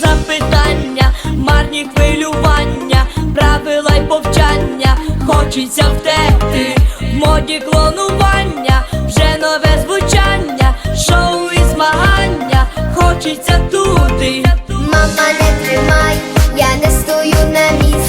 запитання, марні хвилювання, правила й повчання, хочеться втекти, в моді клонування, вже нове звучання, шоу і змагання, хочеться туди. Мама, не тримай, я не стою на місці.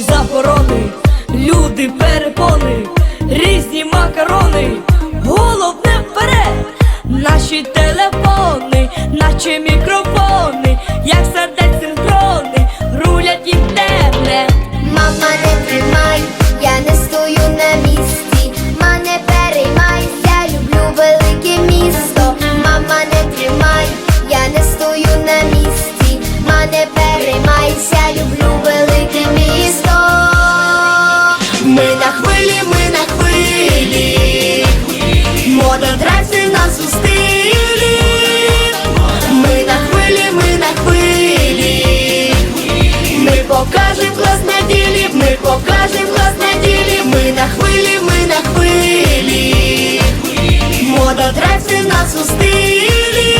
Гострі заборони, люди перепони, різні макарони, головне вперед, наші телефони, наче мікрофони, покажем глаз на ділі, ми на хвилі, ми на хвилі, мода драйвся нас у стилі.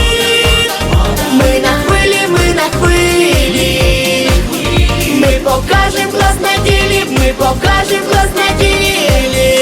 Ми на хвилі, ми на хвилі. Ми покажем глаз на ділі, ми покажем вас на ділі.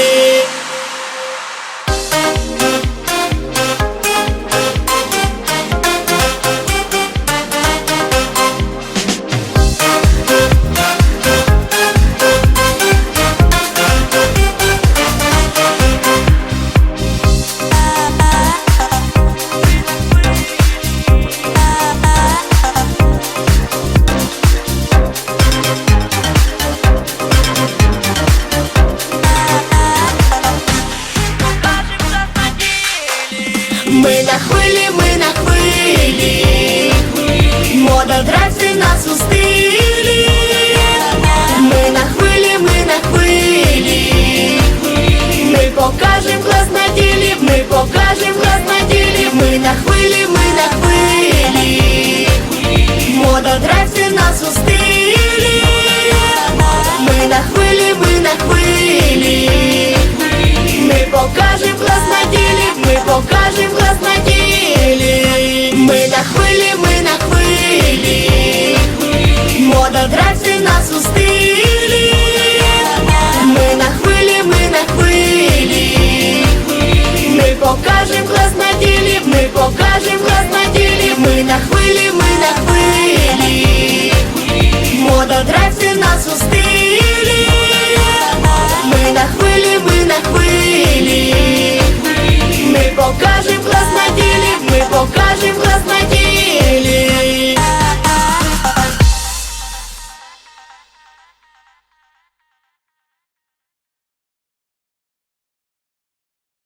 Драйвся нас у стилі. Ми на хвилі, ми на хвилі. Ми покажем клас на ділі, ми покажем клас на ділі. Ми на хвилі, ми на хвилі. Мода драйвся нас у стилі. Ми на хвилі, ми на хвилі. Ми покажем клас на ділі, ми покажем клас на ділі. Ми на хвилі,